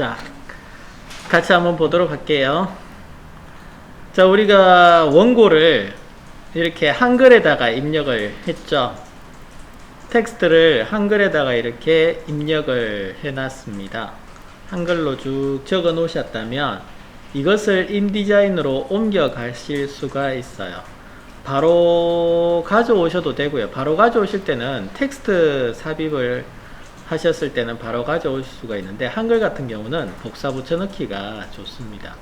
자, 같이 한번 보도록 할게요. 자, 우리가 원고를 이렇게 한글에다가 입력을 했죠. 텍스트를 한글에다가 이렇게 입력을 해놨습니다. 한글로 쭉 적어 놓으셨다면 이것을 인디자인으로 옮겨 가실 수가 있어요. 바로 가져오셔도 되고요. 바로 가져오실 때는 텍스트 삽입을 하셨을 때는 바로 가져올 수가 있는데 한글 같은 경우는 복사 붙여넣기가 좋습니다.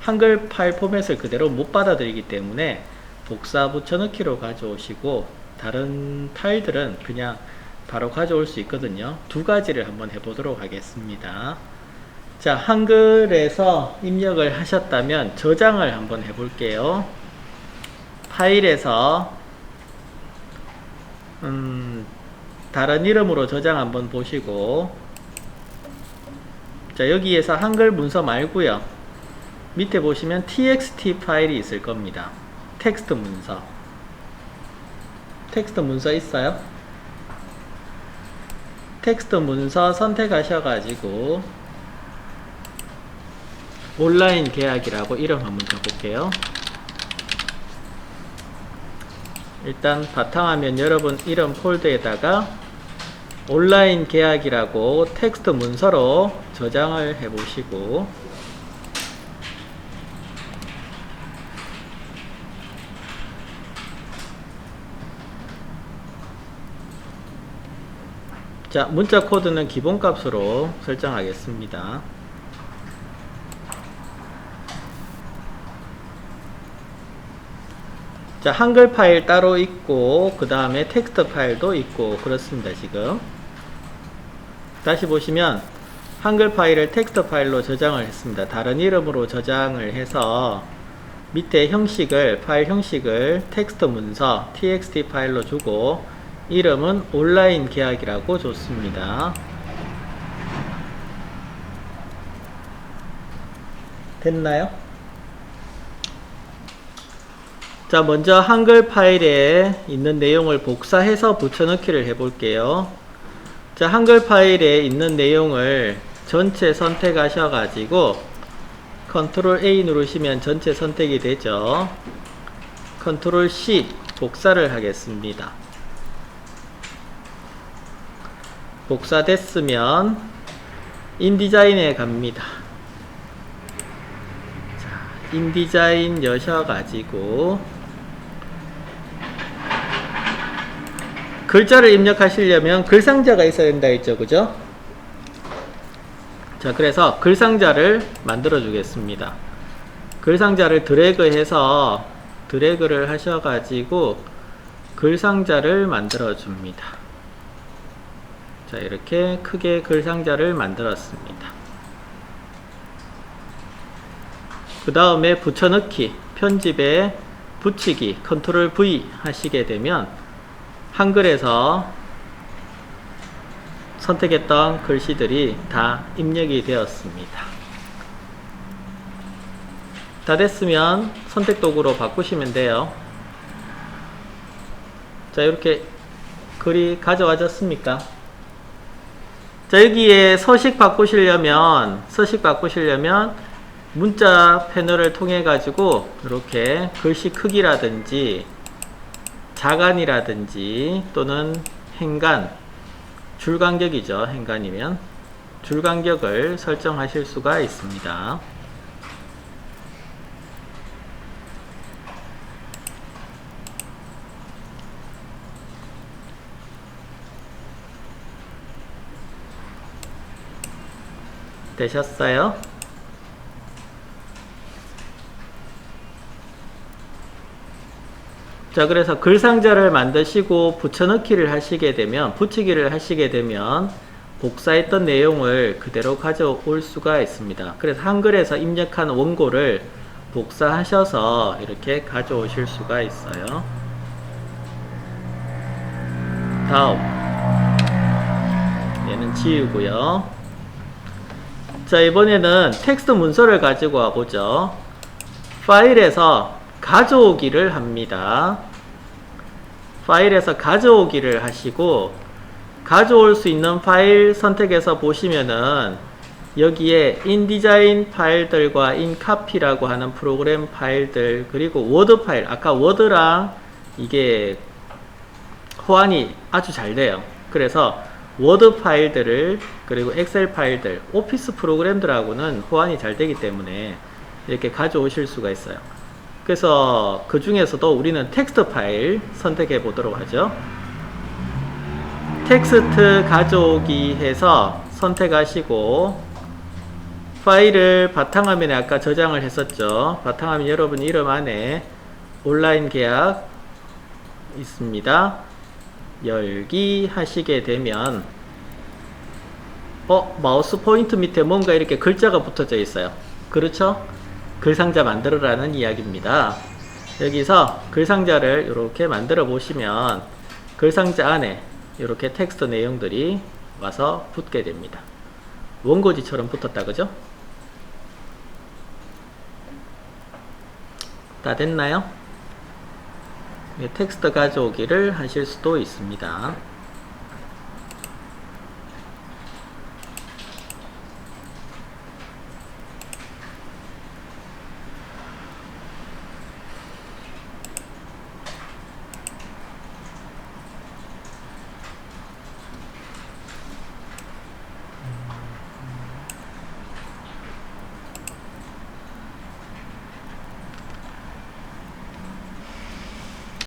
한글 파일 포맷을 그대로 못 받아들이기 때문에 복사 붙여넣기로 가져오시고 다른 파일들은 그냥 바로 가져올 수 있거든요. 두 가지를 한번 해보도록 하겠습니다. 자, 한글에서 입력을 하셨다면 저장을 한번 해볼게요. 파일에서 음, 다른 이름으로 저장 한번 보시고. 자 여기에서 한글 문서 말고요. 밑에 보시면 txt 파일이 있을 겁니다. 텍스트 문서. 텍스트 문서 있어요? 텍스트 문서 선택하셔 가지고 온라인 계약이라고 이름 한번 줘볼게요 일단 바탕화면 여러분 이름 폴더에다가 온라인 계약이라고 텍스트 문서로 저장을 해 보시고. 자 문자 코드는 기본값으로 설정하겠습니다 자 한글 파일 따로 있고 그 다음에 텍스트 파일도 있고 그렇습니다 지금. 다시 보시면 한글 파일을 텍스트 파일로 저장을 했습니다. 다른 이름으로 저장을 해서 밑에 형식을 파일 형식을 텍스트 문서 txt 파일로 주고 이름은 온라인 계약이라고 줬습니다. 됐나요? 자 먼저 한글 파일에 있는 내용을 복사해서 붙여넣기를 해 볼게요. 자 한글 파일에 있는 내용을 전체 선택하셔 가지고 컨트롤 A 누르시면 전체 선택이 되죠. 컨트롤 C 복사를 하겠습니다. 복사됐으면 인디자인에 갑니다. 자, 인디자인 여셔 가지고 글자를 입력하시려면 글상자가 있어야 된다 했죠. 그죠? 자 그래서 글상자를 만들어 주겠습니다. 글상자를 드래그 해서 드래그를 하셔 가지고 글상자를 만들어 줍니다. 자 이렇게 크게 글상자를 만들었습니다. 그 다음에 붙여넣기 편집에 붙이기 컨트롤 V 하시게 되면 한글에서 선택했던 글씨들이 다 입력이 되었습니다. 다 됐으면 선택 도구로 바꾸시면 돼요. 자, 이렇게 글이 가져와졌습니까? 자, 여기에 서식 바꾸시려면, 서식 바꾸시려면 문자 패널을 통해 가지고 이렇게 글씨 크기라든지 자간이라든지 또는 행간 줄간격이죠 행간이면 줄간격을 설정하실 수가 있습니다 되셨어요? 자 그래서 글상자를 만드시고 붙여넣기를 하시게 되면 붙이기를 하시게 되면 복사했던 내용을 그대로 가져올 수가 있습니다. 그래서 한글에서 입력한 원고를 복사하셔서 이렇게 가져오실 수가 있어요. 다음. 얘는 지우고요. 자 이번에는 텍스트 문서를 가지고 와보죠. 파일에서 가져오기를 합니다. 파일에서 가져오기를 하시고 가져올 수 있는 파일 선택해서 보시면은 여기에 인디자인 파일들과 인카피라고 하는 프로그램 파일들 그리고 워드 파일 아까 워드랑 이게 호환이 아주 잘 돼요. 그래서 워드 파일들을 그리고 엑셀 파일들 오피스 프로그램들하고는 호환이 잘 되기 때문에 이렇게 가져오실 수가 있어요. 그래서 그 중에서도 우리는 텍스트 파일 선택해 보도록 하죠. 텍스트 가져오기 해서 선택하시고 파일을 바탕화면에 아까 저장을 했었죠. 바탕화면 여러분 이름 안에 온라인 계약 있습니다. 열기 하시게 되면 어 마우스 포인트 밑에 뭔가 이렇게 글자가 붙어져 있어요. 그렇죠? 글상자 만들어라는 이야기입니다. 여기서 글상자를 이렇게 만들어 보시면 글상자 안에 이렇게 텍스트 내용들이 와서 붙게 됩니다. 원고지처럼 붙었다 그죠? 다 됐나요? 네, 텍스트 가져오기를 하실 수도 있습니다.